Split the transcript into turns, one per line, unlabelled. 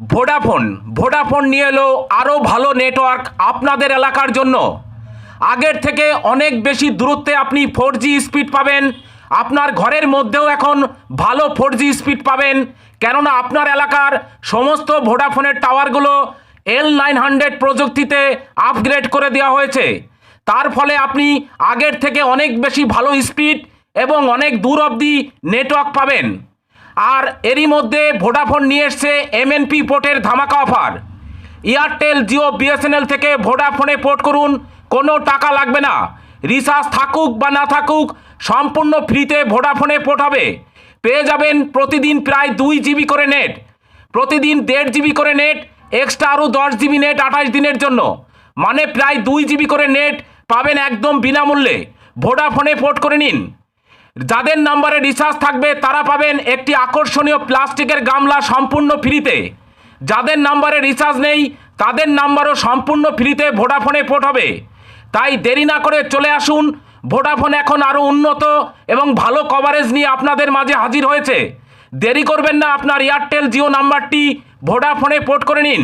Vodafone Vodafone নিয়ে এলো আরও ভালো নেটওয়ার্ক আপনাদের এলাকার জন্য। আগের থেকে অনেক বেশি দূরত্বে আপনি ফোর স্পিড পাবেন। আপনার ঘরের মধ্যেও এখন ভালো ফোর স্পিড পাবেন। কেননা আপনার এলাকার সমস্ত ভোডাফোনের টাওয়ারগুলো এল নাইন হান্ড্রেড প্রযুক্তিতে আপগ্রেড করে দেওয়া হয়েছে। তার ফলে আপনি আগের থেকে অনেক বেশি ভালো স্পিড এবং অনেক দূর অবধি নেটওয়ার্ক পাবেন। আর এরই মধ্যে ভোডাফোন নিয়ে এসছে এমএনপি পোর্টের ধামাকা অফার। এয়ারটেল, জিও বিএসএনএল থেকে ভোডাফোনে পোর্ট করুন, কোনো টাকা লাগবে না। রিচার্জ থাকুক বা না থাকুক, সম্পূর্ণ ফ্রিতে ভোডাফোনে পোর্ট হবে। পেয়ে যাবেন প্রতিদিন প্রায় দুই জিবি করে নেট। প্রতিদিন দেড় জিবি করে নেট, এক্সট্রা আরও দশ জিবি নেট আঠাশ দিনের জন্য। মানে প্রায় দুই জিবি করে নেট পাবেন একদম বিনামূল্যে। ভোডাফোনে পোর্ট করে নিন। যাদের নাম্বারে রিচার্জ থাকবে, তারা পাবেন একটি আকর্ষণীয় প্লাস্টিকের গামলা সম্পূর্ণ ফ্রিতে। যাদের নাম্বারে রিচার্জ নেই, তাদের নাম্বারও সম্পূর্ণ ফ্রিতে ভোডাফোনে পোর্ট হবে। তাই দেরি না করে চলে আসুন। ভোডাফোন এখন আরও উন্নত এবং ভালো কভারেজ নিয়ে আপনাদের মাঝে হাজির হয়েছে। দেরি করবেন না, আপনার এয়ারটেল জিও নাম্বারটি ভোডাফোনে পোর্ট করে নিন।